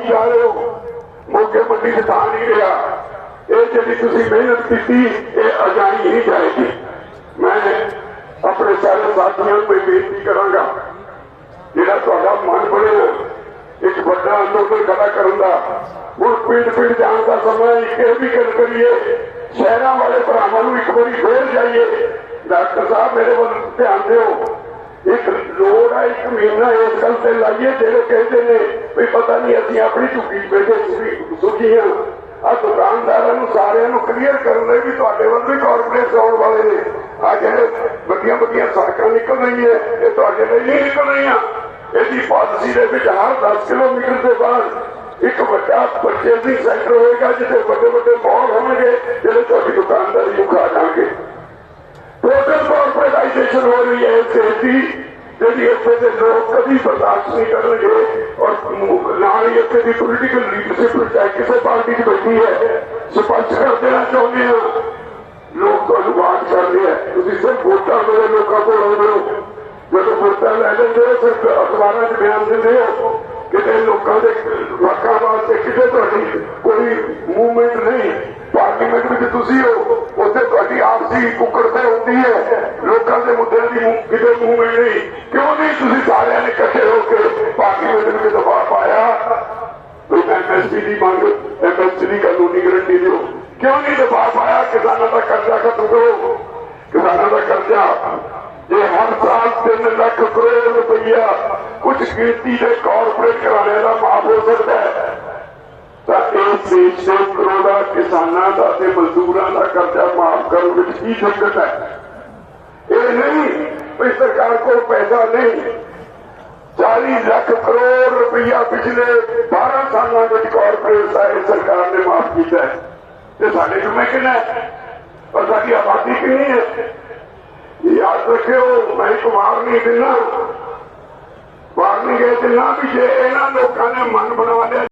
ਖਾਈ ਜਾ ਰਹੇ ਹੋ। ਮੋਕੇ ਮੰਡੀ ਚ ਥਾਂ ਨਹੀਂ ਰਿਹਾ। ਇਹ ਜਿਹੜੀ ਤੁਸੀਂ ਮਿਹਨਤ ਕੀਤੀ, ਇਹ ਅਜਾਈ ਨਹੀਂ ਜਾਏਗੀ। ਮੈਂ ਆਪਣੇ ਸਾਰੇ ਸਾਥੀਆਂ ਨੂੰ ਬੇਨਤੀ ਕਰਾਂਗਾ, ਜਿਹੜਾ ਤੁਹਾਡਾ ਮਨ ਬਣਿਆ ਇੱਕ ਵੱਡਾ ਅੰਦੋਲਨ ਖੜਾ ਕਰਨ ਦਾ, ਹੁਣ ਪਿੰਡ ਪਿੰਡ ਜਾਣ ਦਾ ਸਮਾਂ ਇੱਕ ਇਹ ਵੀ ਗੱਲ ਕਰੀਏ, ਸ਼ਹਿਰਾਂ ਵਾਲੇ ਭਰਾਵਾਂ ਨੂੰ ਇੱਕ ਵਾਰੀ ਫੇਰ ਜਾਈਏ। ਡਾਕਟਰ ਸਾਹਿਬ, ਮੇਰੇ ਵੱਲ ਧਿਆਨ ਦਿਓ। ਇੱਕ ਮਹੀਨਾ ਇਸ ਗੱਲ ਤੇ ਲਾਈਏ ਜਿਹੜੇ ਕਹਿੰਦੇ ਨੇ ਵੀ ਪਤਾ ਨਹੀਂ ਅਸੀਂ ਆਪਣੀ ਝੁੱਗੀ ਬੈਠੇ ਸੁਖੀ ਹਾਂ। ਆ ਦੁਕਾਨਦਾਰਾਂ ਨੂੰ ਸਾਰਿਆਂ ਨੂੰ ਕਲੀਅਰ ਕਰਨ ਲਈ ਵੀ ਤੁਹਾਡੇ ਵੱਲ ਵੀ ਕਾਰਪੋਰੇਟ ਆਉਣ ਵਾਲੇ ਨੇ। ਆ ਜਿਹੜੇ ਵੱਡੀਆਂ ਵੱਡੀਆਂ ਸੜਕਾਂ ਨਿਕਲ ਰਹੀਆਂ, ਇਹ ਤੁਹਾਡੇ ਲਈ ਨਹੀਂ ਨਿਕਲ ਰਹੀਆਂ। ਇਹਦੀ ਪਾਲਿਸੀ ਦੇ ਵਿੱਚ ਹਰ 10 ਕਿਲੋਮੀਟਰ ਦੇ ਬਾਅਦ ਇੱਕ ਵੱਡਾ ਪਰਚੇਸਿੰਗ ਸੈਂਟਰ ਹੋਏਗਾ, ਜਿੱਥੇ ਵੱਡੇ ਵੱਡੇ ਮਾਲ ਹੋਣਗੇ, ਜਿਹੜੇ ਤੁਹਾਡੀ ਦੁਕਾਨਦਾਰੀ ਨੂੰ ਖਾ ਜਾਣਗੇ। ਟੋਟਲ ਕਾਰਪੋਰੇਟਾਈਜੇਸ਼ਨ ਹੋ ਰਹੀ ਹੈ ਇਸ ਦੀ ਜਿਹੜੀ ਇੱਥੇ ਦੇ ਲੋਕ ਕਦੀ ਬਰਦਾਸ਼ਤ ਨਹੀਂ ਕਰਨਗੇ ਔਰ ਨਾਲ ਹੀ ਇੱਥੇ ਦੀ ਪੋਲੀਟੀਕਲ ਲੀਡਰਸ਼ਿਪ ਚਾਹੇ ਕਿਸੇ ਪਾਰਟੀ 'ਚ ਬੈਠੀ ਹੈ ਸਪਸ਼ਟ ਕਰ ਦੇਣਾ ਚਾਹੁੰਦੇ ਹਾਂ। ਲੋਕ ਤੁਹਾਨੂੰ ਬਾਤ ਕਰਦੇ ਆ। ਤੁਸੀਂ ਸਿਰਫ ਵੋਟਾਂ ਮੇਰੇ ਲੋਕਾਂ ਕੋਲ ਆਉਂਦੇ ਹੋ। ਜਦੋਂ ਵੋਟਾਂ ਲੈ ਲੈਂਦੇ ਹੋ, ਸਿਰਫ ਅਖਬਾਰਾਂ 'ਚ ਬਿਆਨ ਦਿੰਦੇ ਹੋ। ਕਿਤੇ ਲੋਕਾਂ ਦੇ ਹੱਕਾਂ ਵਾਸਤੇ ਕਿਤੇ ਤੁਹਾਡੀ ਕੋਈ ਮੂਵਮੈਂਟ ਨਹੀਂ। ਪਾਰਲੀਮੈਂਟ ਵਿੱਚ ਤੁਸੀਂ ਹੋ। ਤੁਹਾਡੀ ਕੁੱਕੜ ਤੇ ਹੁੰਦੀ ਹੈ। ਲੋਕਾਂ ਦੇ ਮੁੱਦਿਆਂ ਦੀ ਕਿਤੇ ਮੂਵਮੈਂਟ ਨਹੀਂ। ਕਿਉਂ ਨਹੀਂ? ਤੁਸੀਂ ਸਾਰਿਆਂ ਨੇ ਇਕੱਠੇ ਹੋ ਕੇ ਪਾਰਲੀਮੈਂਟ ਵਿੱਚ ਦਬਾਅ ਪਾਇਆ। ਵੀ ਐਮਐਸਪੀ ਦੀ ਮੰਗ ਐਮਐਸਪੀ ਦੀ ਕਾਨੂੰਨੀ ਗਰੰਟੀ ਦਿਓ। ਕਿਉਂ ਨਹੀਂ ਦਬਾਅ ਪਾਇਆ? ਕਿਸਾਨਾਂ ਦਾ ਕਰਜ਼ਾ ਖਤਮ ਕਰੋ। ਕਿਸਾਨਾਂ ਦਾ ਕਰਜ਼ਾ। ਇਹ ਹਰ ਸਾਲ 3 ਲੱਖ ਕਰੋੜ ਰੁਪਈਆ ਕੁਝ ਗਿਣਤੀ ਦੇ ਕਾਰਪੋਰੇਟ ਘਰਾਣਿਆਂ ਦਾ ਮਾਫ ਹੋ ਸਕਦਾ ਹੈ। ਤਾਂ ਇਸ ਕਰੋੜਾਂ ਕਿਸਾਨਾਂ ਦਾ ਤੇ ਮਜ਼ਦੂਰਾਂ ਦਾ ਕਰਜ਼ਾ ਮਾਫ ਕਰਨ ਵਿੱਚ ਕੀ ਦਿੱਕਤ ਹੈ? ਇਹ ਨਹੀਂ ਵੀ ਸਰਕਾਰ ਕੋਲ ਪੈਸਾ ਨਹੀਂ। 40 ਲੱਖ ਕਰੋੜ ਰੁਪਇਆ ਪਿਛਲੇ 12 ਸਾਲਾਂ ਵਿੱਚ ਕਾਰਪੋਰੇਟ ਸਾਹਿਬ ਸਰਕਾਰ ਨੇ ਮਾਫ ਕੀਤਾ ਹੈ। ਤੇ ਸਾਡੇ ਜੁਮੇ ਕਿੰਨਾ ਹੈ? ਔਰ ਸਾਡੀ ਆਬਾਦੀ ਕਿੰਨੀ ਹੈ? ਯਾਦ ਰੱਖਿਓ, ਮੈਂ ਇੱਕ ਵਾਰ ਨਹੀਂ ਦਿੰਦਾ। ਵਾਰਨਿੰਗ ਇਹ ਦਿੰਦਾ ਵੀ ਜੇ ਇਹਨਾਂ ਲੋਕਾਂ ਨੇ ਮਨ ਬਣਾ ਲਿਆ